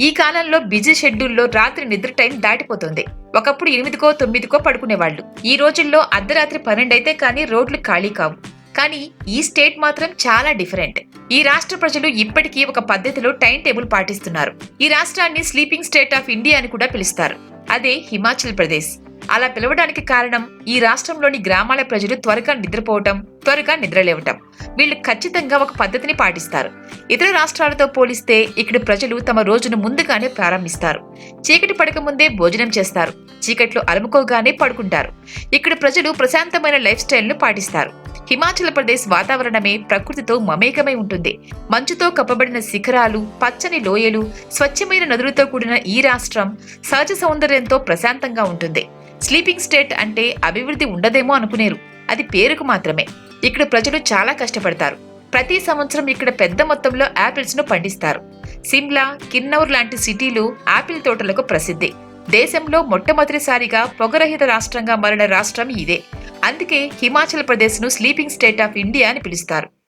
ఈ కాలంలో బిజీ షెడ్యూల్లో రాత్రి నిద్ర టైం దాటిపోతుంది. ఒకప్పుడు ఎనిమిదికో తొమ్మిదికో పడుకునేవాళ్ళు. ఈ రోజుల్లో అర్ధరాత్రి పన్నెండైతే కానీ రోడ్లు ఖాళీ కావు. కానీ ఈ స్టేట్ మాత్రం చాలా డిఫరెంట్. ఈ రాష్ట్ర ప్రజలు ఇప్పటికీ ఒక పద్ధతిలో టైం టేబుల్ పాటిస్తున్నారు. ఈ రాష్ట్రాన్ని స్లీపింగ్ స్టేట్ ఆఫ్ ఇండియా అని కూడా పిలుస్తారు. అదే హిమాచల్ ప్రదేశ్. అలా పిలవడానికి కారణం ఈ రాష్ట్రంలోని గ్రామాల ప్రజలు త్వరగా నిద్రపోవటం త్వరగా నిద్రలేవటం. వీళ్ళు ఖచ్చితంగా ఒక పద్ధతిని పాటిస్తారు. ఇతర రాష్ట్రాలతో పోలిస్తే ఇక్కడ ప్రజలు తమ రోజును ముందుగానే ప్రారంభిస్తారు. చీకటి పడక ముందే భోజనం చేస్తారు. చీకట్లు అలుముకోగానే పడుకుంటారు. ఇక్కడ ప్రజలు ప్రశాంతమైన లైఫ్ స్టైల్ను పాటిస్తారు. హిమాచల్ ప్రదేశ్ వాతావరణమే ప్రకృతితో మమేకమై ఉంటుంది. మంచుతో కప్పబడిన శిఖరాలు పచ్చని లోయలు స్వచ్ఛమైన నదులతో కూడిన ఈ రాష్ట్రం సహజ సౌందర్యంతో ప్రశాంతంగా ఉంటుంది. స్లీపింగ్ స్టేట్ అంటే అభివృద్ధి ఉండదేమో అనుకునేరు. అది పేరుకు మాత్రమే. ఇక్కడ ప్రజలు చాలా కష్టపడతారు. ప్రతి సంవత్సరం ఇక్కడ పెద్ద మొత్తంలో యాపిల్స్ను పండిస్తారు. సిమ్లా కిన్నౌర్ లాంటి సిటీలు యాపిల్ తోటలకు ప్రసిద్ధి. దేశంలో మొట్టమొదటిసారిగా పొగరహిత రాష్ట్రంగా మారిన రాష్ట్రం ఇదే. అందుకే హిమాచల్ ప్రదేశ్ను స్లీపింగ్ స్టేట్ ఆఫ్ ఇండియా అని పిలుస్తారు.